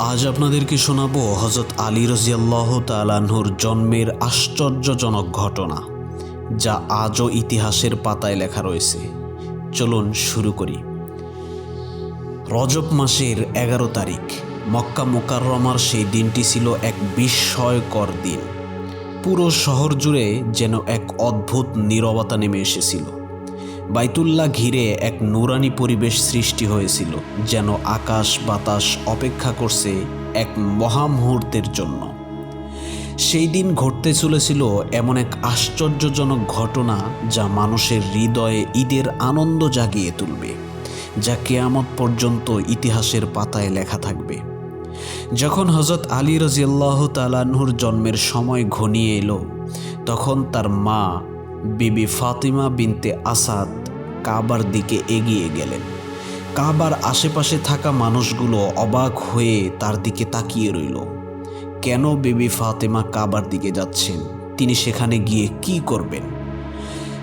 আজ আপনাদেরকে শোনাবো হজরত আলী রাজিয়াল্লাহ তালাহুর জন্মের আশ্চর্যজনক ঘটনা, যা আজও ইতিহাসের পাতায় লেখা রয়েছে। চলুন শুরু করি। রজব মাসের এগারো তারিখ, মক্কা মোকাররমার সেই দিনটি ছিল এক বিস্ময়কর দিন। পুরো শহর জুড়ে যেন এক অদ্ভুত নীরবতা নেমে এসেছিল। বাইতুল্লাহ ঘিরে এক নুরানি পরিবেশ সৃষ্টি হয়েছিল, যেন আকাশ বাতাস অপেক্ষা করছে এক মহামুহূর্তের জন্য। সেই দিন ঘটতে চলেছিল এমন এক আশ্চর্যজনক ঘটনা যা মানুষের হৃদয়ে ঈদের আনন্দ জাগিয়ে তুলবে, যা কেয়ামত পর্যন্ত ইতিহাসের পাতায় লেখা থাকবে। যখন হজরত আলী রাজিয়াল্লাহ তালাহুর জন্মের সময় ঘনিয়ে এলো, তখন তার মা বিবি ফাতিমা বিনতে আসাদ কাবার দিকে এগিয়ে গেলেন। কাবার আশেপাশে থাকা মানুষগুলো অবাক হয়ে তার দিকে তাকিয়ে রইল। কেন বিবি ফাতেমা কাবার দিকে যাচ্ছেন? তিনি সেখানে গিয়ে কি করবেন?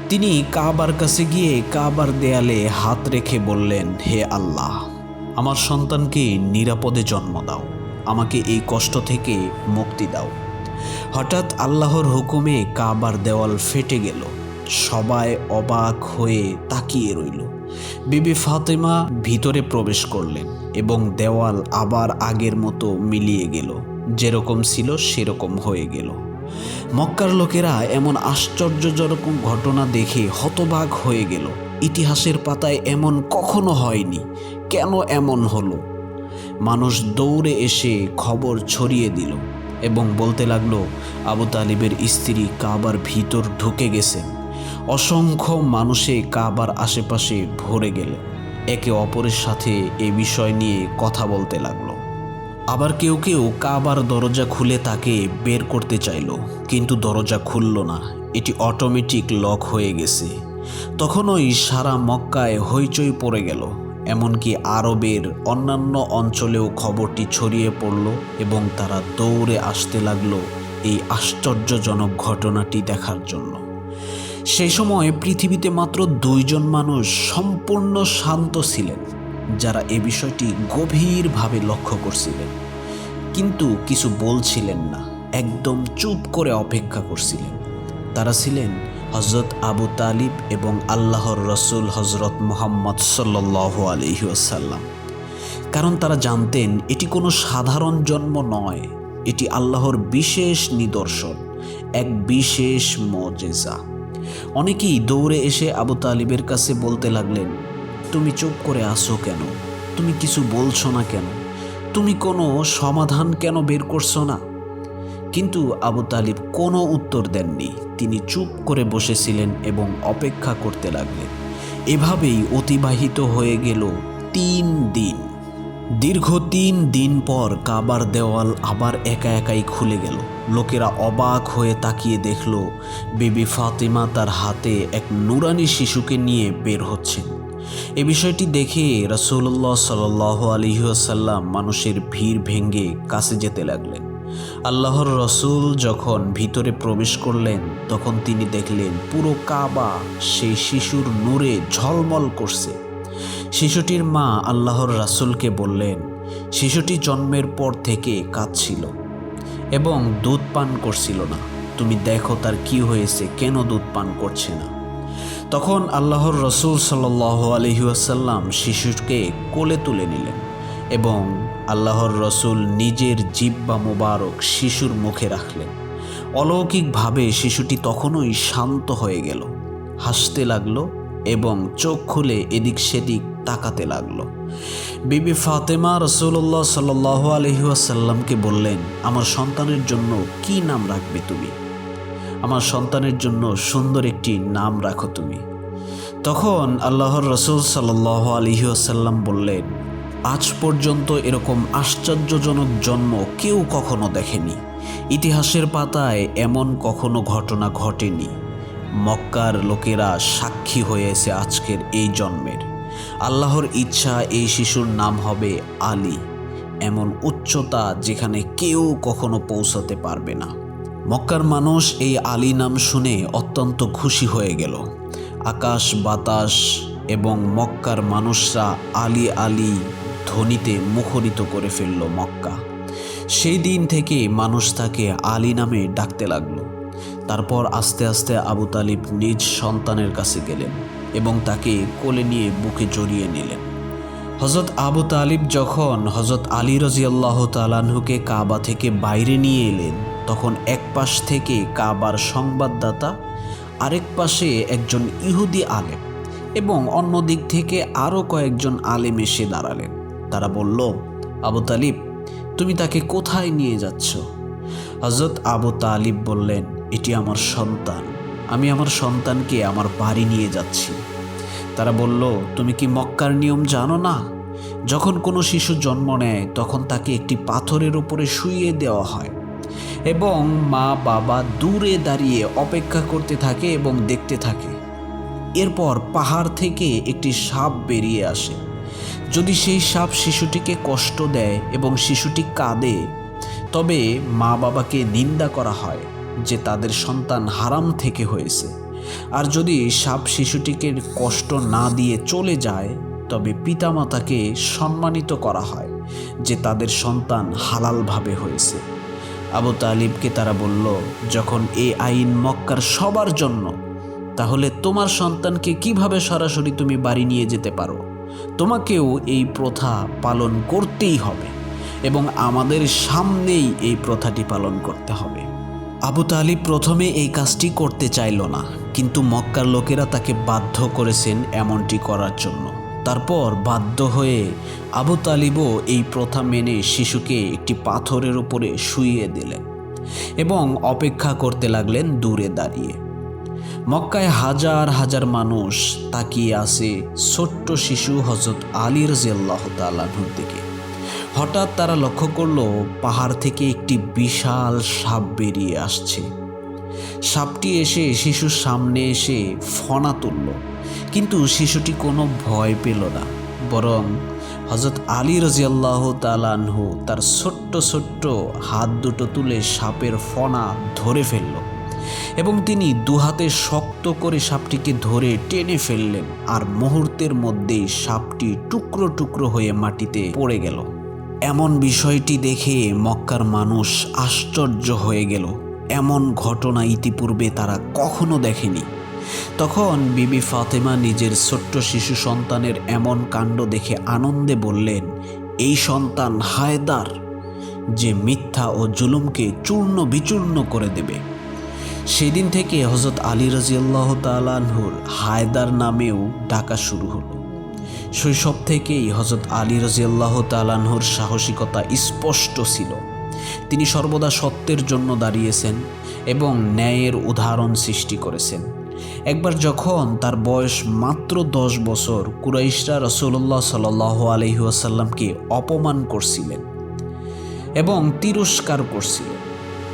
তিনি কাবার কাছে গিয়ে কাবার দেয়ালে হাত রেখে বললেন, হে আল্লাহ, আমার সন্তানকে নিরাপদে জন্ম দাও। আমাকে এই কষ্ট থেকে মুক্তি দাও। হঠাৎ আল্লাহর হুকুমে কাবার দেওয়াল ফেটে গেল। সবাই অবাক হয়ে তাকিয়ে রইল। বিবি ফাতেমা ভিতরে প্রবেশ করলেন এবং দেওয়াল আবার আগের মতো মিলিয়ে গেল। যেরকম ছিল সেরকম হয়ে গেল। মক্কার লোকেরা এমন আশ্চর্যজনক ঘটনা দেখে হতবাক হয়ে গেল। ইতিহাসের পাতায় এমন কখনো হয়নি। কেন এমন হলো? মানুষ দৌড়ে এসে খবর ছড়িয়ে দিল। এবং বলতে লাগল, আবু তালিবের স্ত্রী কাবার ভিতর ঢুকে গেছেন অসংখ্য মানুষে কাবার আশেপাশে ভরে গেল। একে অপরের সাথে এ বিষয় নিয়ে কথা বলতে লাগল। আবার কেউ কেউ কাবার দরজা খুলে তাকে বের করতে চাইল, কিন্তু দরজা খুলল না। এটি অটোমেটিক লক হয়ে গেছে। তখনই সারা মক্কায় হইচই পড়ে গেল। এমনকি আরবের অন্যান্য অঞ্চলেও খবরটি ছড়িয়ে পড়ল এবং তারা দৌড়ে আসতে লাগল এই আশ্চর্যজনক ঘটনাটি দেখার জন্য। সেই সময় পৃথিবীতে মাত্র দুইজন মানুষ সম্পূর্ণ শান্ত ছিলেন, যারা এ বিষয়টি গভীরভাবে লক্ষ্য করছিলেন। কিন্তু কিছু বলছিলেন না, একদম চুপ করে অপেক্ষা করছিলেন। তারা ছিলেন হজরত আবু তালিব এবং আল্লাহর রসুল হজরত মোহাম্মদ সাল্লাহ আলহিউসাল্লাম কারণ তারা জানতেন, এটি কোনো সাধারণ জন্ম নয়, এটি আল্লাহর বিশেষ নিদর্শন, এক বিশেষ মজেজা। অনেকেই দৌড়ে এসে আবু তালিবের কাছে বলতে লাগলেন, তুমি চুপ করে আসো কেন? তুমি কিছু বলছো না কেন? তুমি কোনো সমাধান কেন বের করছ না? কিন্তু আবু তালিব কোনো উত্তর দেননি। তিনি চুপ করে বসেছিলেন এবং অপেক্ষা করতে লাগলেন। এভাবেই অতিবাহিত হয়ে গেল তিন দিন। দীর্ঘ তিন দিন পর কাবার দেওয়াল আবার একা একাই খুলে গেল। লোকেরা অবাক হয়ে তাকিয়ে দেখল, বেবি ফাতিমা তার হাতে এক নুরানি শিশুকে নিয়ে বের হচ্ছেন। এ বিষয়টি দেখে রসুল্লাহ সাল আলহিহাসাল্লাম মানুষের ভিড় ভেঙ্গে কাছে যেতে লাগলেন। আল্লাহর রসুল যখন ভিতরে প্রবেশ করলেন, তখন তিনি দেখলেন পুরো কাবা সেই শিশুর নূরে ঝলমল করছে। শিশুটির মা আল্লাহর রাসুলকে বললেন, শিশুটি জন্মের পর থেকে কাঁদছিল এবং দুধ পান করছিল না। তুমি দেখো তার কি হয়েছে, কেন দুধ পান করছে না? তখন আল্লাহর রসুল সাল আলহিউসাল্লাম শিশুকে কোলে তুলে নিলেন এবং আল্লাহর রসুল নিজের জিব্বা মোবারক শিশুর মুখে রাখলেন। অলৌকিকভাবে শিশুটি তখনই শান্ত হয়ে গেল। হাসতে লাগল এবং চোখ খুলে এদিক সেদিক তাকাতে লাগল। বিবি ফাতেমা রসুল্লাহ সাল আলহিহাসাল্লামকে বললেন, আমার সন্তানের জন্য কি নাম রাখবে তুমি? আমার সন্তানের জন্য সুন্দর একটি নাম রাখো তুমি। তখন আল্লাহর রসুল সাল্লাহ আলহিহাসাল্লাম বললেন আজ পর্যন্ত এরকম আশ্চর্যজনক জন্ম কেউ কখনো দেখেনি। ইতিহাসের পাতায় এমন কখনো ঘটনা ঘটেনি। মক্কার লোকেরা সাক্ষী হয়েছে আজকের এই জন্মের। আল্লাহর ইচ্ছা এই শিশুর নাম হবে আলী, এমন উচ্চতা যেখানে কেউ কখনো পৌঁছাতে পারবে না। মক্কার মানুষ এই আলী নাম শুনে অত্যন্ত খুশি হয়ে গেল। আকাশ, বাতাস এবং মক্কার মানুষরা আলী আলী ধ্বনিতে মুখরিত করে ফেলল মক্কা। সেই দিন থেকে মানুষ তাকে আলী নামে ডাকতে লাগল। তারপর আস্তে আস্তে আবু তালিব নিজ সন্তানের কাছে গেলেন এবং তাকে কোলে নিয়ে বুকে জড়িয়ে নিলেন। হজরত আবু তালিব যখন হজরত আলী রাজিয়াল্লাহ তালানহুকে কাবা থেকে বাইরে নিয়ে এলেন, তখন এক পাশ থেকে কাবার সংবাদদাতা, আরেক পাশে একজন ইহুদি আলেম এবং অন্য দিক থেকে আরও কয়েকজন আলেম এসে দাঁড়ালেন। তারা বলল, আবু তালিব, তুমি তাকে কোথায় নিয়ে যাচ্ছ? হজরত আবু তালিব বললেন, এটি আমার সন্তান, আমি আমার সন্তানকে আমার বাড়ি নিয়ে যাচ্ছি। তারা বলল, তুমি কি মক্কার নিয়ম জানো না? যখন কোনো শিশু জন্ম নেয়, তখন তাকে একটি পাথরের উপরে শুইয়ে দেওয়া হয় এবং মা বাবা দূরে দাঁড়িয়ে অপেক্ষা করতে থাকে এবং দেখতে থাকে। এরপর পাহাড় থেকে একটি সাপ বেরিয়ে আসে। যদি সেই সাপ শিশুটিকে কষ্ট দেয় এবং শিশুটি কাঁদে, তবে মা বাবাকে নিন্দা করা হয় যে তাদের সন্তান হারাম থেকে হয়েছে। আর যদি সাপ শিশুটিকে কষ্ট না দিয়ে চলে যায়, তবে পিতামাতাকে সম্মানিত করা হয় যে তাদের সন্তান হালালভাবে হয়েছে। আবু তালিবকে তারা বলল, যখন এই আইন মক্কার সবার জন্য, তাহলে তোমার সন্তানকে কীভাবে সরাসরি তুমি বাড়ি নিয়ে যেতে পারো? তোমাকেও এই প্রথা পালন করতেই হবে এবং আমাদের সামনেই এই প্রথাটি পালন করতে হবে। আবু তালিব প্রথমে এই কাজটি করতে চাইল না, কিন্তু মক্কার লোকেরা তাকে বাধ্য করেছেন এমনটি করার জন্য। তারপর বাধ্য হয়ে আবু তালিবও এই প্রথা মেনে শিশুকে একটি পাথরের উপরে শুইয়ে দিলেন এবং অপেক্ষা করতে লাগলেন দূরে দাঁড়িয়ে। মক্কায় হাজার হাজার মানুষ তাকিয়ে আছে ছোট্ট শিশু হজরত আলী রাজিয়াল্লাহ তাল্লাহর দিকে। হঠাৎ তারা লক্ষ্য করল, পাহাড় থেকে একটি বিশাল সাপ বেরিয়ে আসছে। সাপটি এসে শিশুর সামনে এসে ফনা তুলল, কিন্তু শিশুটি কোনো ভয় পেল না, বরং হজরত আলী রাজিয়াল্লাহ তালানহু তার ছোট্ট ছোট্ট হাত দুটো তুলে সাপের ফনা ধরে ফেলল। এবং তিনি দুহাতে শক্ত করে সাপটিকে ধরে টেনে ফেললেন। আর মুহূর্তের মধ্যেই সাপটি টুকরো টুকরো হয়ে মাটিতে পড়ে গেল। এমন বিষয়টি দেখে মক্কার মানুষ আশ্চর্য হয়ে গেল। এমন ঘটনা ইতিপূর্বে তারা কখনো দেখেনি। তখন বিবি ফাতেমা নিজের ছোট্ট শিশু সন্তানের এমন কাণ্ড দেখে আনন্দে বললেন, এই সন্তান হায়দার, যে মিথ্যা ও জুলুমকে চূর্ণ বিচূর্ণ করে দেবে। সেদিন থেকে হজরত আলী রাজিয়াল্লাহ তালানহুর হায়দার নামেও ডাকা শুরু হলো। শৈশব থেকেই হজরত আলী রাজিয়াল্লাহ তালানহুর সাহসিকতা স্পষ্ট ছিল। তিনি সর্বদা সত্যের জন্য দাঁড়িয়েছেন এবং ন্যায়ের উদাহরণ সৃষ্টি করেছেন। একবার যখন তার বয়স মাত্র দশ বছর, কুরাইশরা রসুল্লাহ সাল আলহিহাসাল্লামকে অপমান করছিলেন এবং তিরস্কার করছিলেন।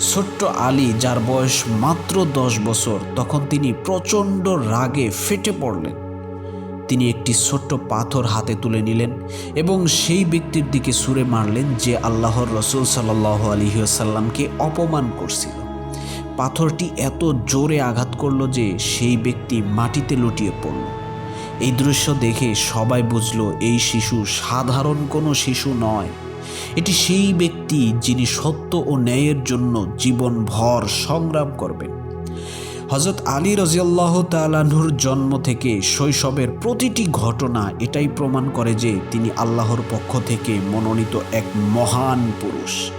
ছোট্ট আলী, যার বয়স মাত্র দশ বছর, তখন তিনি প্রচণ্ড রাগে ফেটে পড়লেন। তিনি একটি ছোট্ট পাথর হাতে তুলে নিলেন এবং সেই ব্যক্তির দিকে সুরে মারলেন যে আল্লাহর রসুল সাল্লাহ আলহিহাসাল্লামকে অপমান করছিল। পাথরটি এত জোরে আঘাত করল যে সেই ব্যক্তি মাটিতে লুটিয়ে পড়ল। এই দৃশ্য দেখে সবাই বুঝলো, এই শিশু সাধারণ কোনো শিশু নয়। এটি সেই ব্যক্তি যিনি সত্য ও ন্যায়ের জন্য জীবনভর সংগ্রাম করবেন। হজরত আলী রাজিয়াল্লাহ তালাহুর জন্ম থেকে শৈশবের প্রতিটি ঘটনা এটাই প্রমাণ করে যে তিনি আল্লাহর পক্ষ থেকে মনোনীত এক মহান পুরুষ।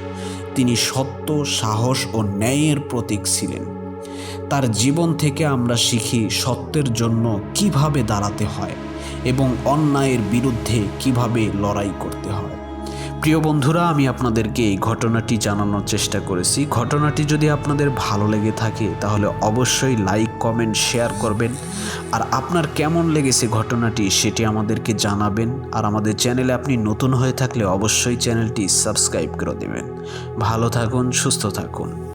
তিনি সত্য, সাহস ও ন্যায়ের প্রতীক ছিলেন। তার জীবন থেকে আমরা শিখি সত্যের জন্য কীভাবে দাঁড়াতে হয় এবং অন্যায়ের বিরুদ্ধে কীভাবে লড়াই করতে হয়। প্রিয় বন্ধুরা, আমি আপনাদেরকে এই ঘটনাটি জানানোর চেষ্টা করেছি। ঘটনাটি যদি আপনাদের ভালো লেগে থাকে, তাহলে অবশ্যই লাইক, কমেন্ট, শেয়ার করবেন। আর আপনার কেমন লেগেছে ঘটনাটি, সেটি আমাদেরকে জানাবেন। আর আমাদের চ্যানেলে আপনি নতুন হয়ে থাকলে অবশ্যই চ্যানেলটি সাবস্ক্রাইব করে দেবেন। ভালো থাকুন, সুস্থ থাকুন।